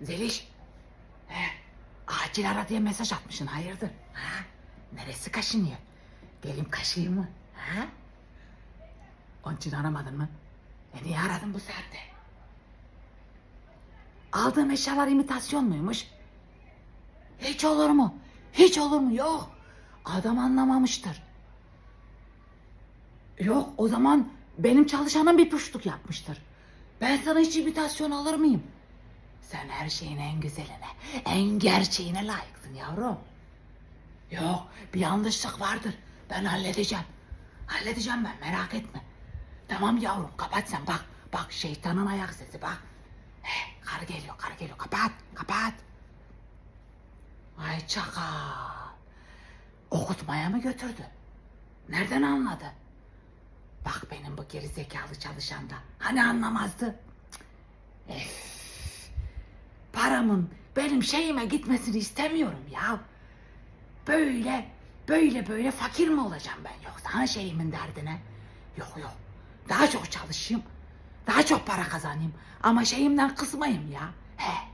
Zeliş. He, acil ara diye mesaj atmışsın hayırdır? Ha? Neresi kaşınıyor? Gelim kaşıyım mı? Ha? Onun için aramadın mı? E niye aradın bu saatte? Aldığın eşyalar imitasyon muymuş? Hiç olur mu? Hiç olur mu? Yok. Adam anlamamıştır. Yok o zaman benim çalışanım bir puşluk yapmıştır. Ben sana hiç imitasyon alır mıyım? Sen her şeyin en güzeline, en gerçeğine layıksın yavrum. Yok bir yanlışlık vardır. Ben halledeceğim. Halledeceğim ben merak etme. Tamam yavrum kapat sen bak. Bak şeytanın ayak sesi bak. He, karı geliyor karı geliyor kapat kapat. Ay çakal. Okutmaya mı götürdü? Nereden anladı? Bak benim bu geri zekalı çalışan da. Hani anlamazdı? Cık. Ef. Paramın benim şeyime gitmesini istemiyorum ya. Böyle böyle böyle fakir mi olacağım ben yoksa ha şeyimin derdine? Yok yok. Daha çok çalışayım. Daha çok para kazanayım. Ama şeyimden kısmayayım ya. He.